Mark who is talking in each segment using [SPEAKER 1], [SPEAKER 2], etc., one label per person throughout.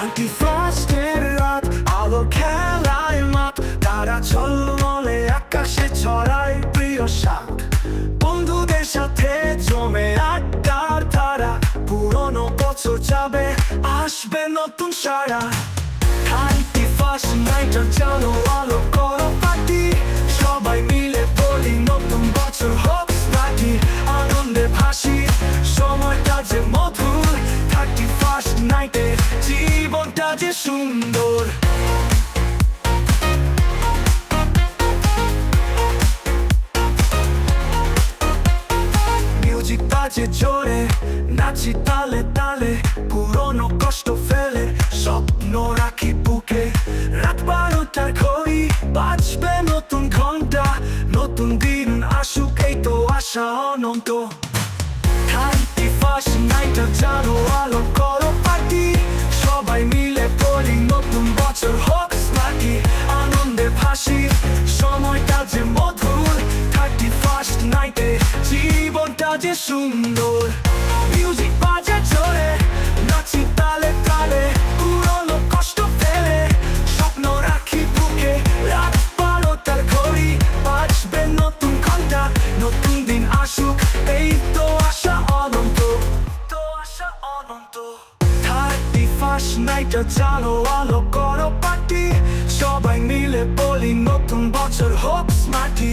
[SPEAKER 1] Thirty ফার্স্টের রাত আলো খেলায় মাঠ তারা ঝলমলে আকাশে ছড়ায় প্রিয় সাত বন্ধুদের সাথে জমে আড্ডার ধারা পুরনো বছর যাবে আসবে নতুন সারা থার্টি ফার্স্ট নাইটার জানো আলো করো পার্টি সবাই মিলে বলি নতুন বছর হোক নাকি আনন্দে ভাসি সময়টা যে মধুর থার্টি ফার্স্ট নাইটে জীবনটা যে সুন্দর। মিউজিক বাজে জোরে, নাচি তালে তালে, পুরনো কষ্ট ফেলে, স্বপ্ন রাখি বুকে। রাত বারোটার ঘড়ি, বাজবে নতুন ঘণ্টা নতুন দিন আসুক, এই তো আশা অনন্ত। নাইটটা জানো আলো করো পার্টি যে সুন্দর। মিউজিক বাজে জোরে, নাচি তালে তালে, পুরনো কষ্ট ফেলে। স্বপ্ন রাখি বুকে, রাত বারোটার ঘড়ি, বাজবে নতুন ঘণ্টা, নতুন দিন আসুক, এই তো আশা অনন্ত, তো আশা অনন্ত। থার্টি ফার্স্ট নাইটটা জানো আলো করো পার্টি সবাই মিলে বলি নতুন বছর হোক স্মার্টি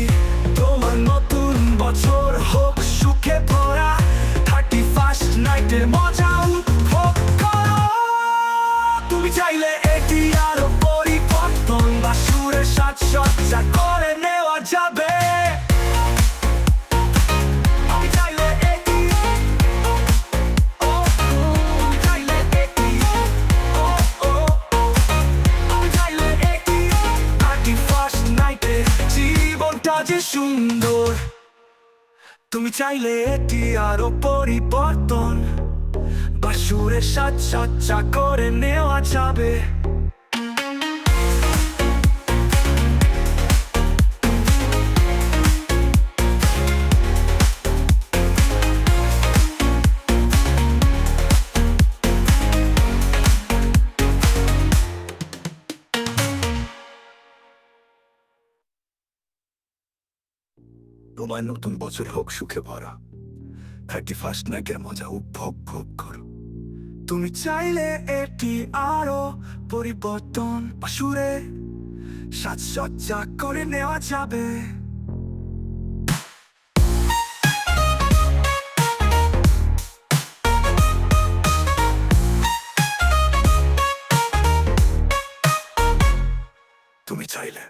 [SPEAKER 1] চাইলে এটি আরও পরিবর্তন। বা সুরের সাজসজ্জা করে নেওয়া যাবে। আমি চাইলে এটি ও, আমি চাইলে এটি ও, ও, ও। আমি চাইলে এটি 31st night এ জীবনটা যে সুন্দর। তুমি চাইলে এটি আরও পরিবর্তন। সুরের সাজসজ্জা করে নেওয়া যাবে। তোমার নতুন বছর হোক সুখে ভরা। থার্টি ফার্স্ট নাইটের মজা উপভোগ ভোগ করো। তুমি চাইলে এটি আরও পরিবর্তন সুরে সাজসজ্জা করে নেওয়া যাবে। তুমি চাইলে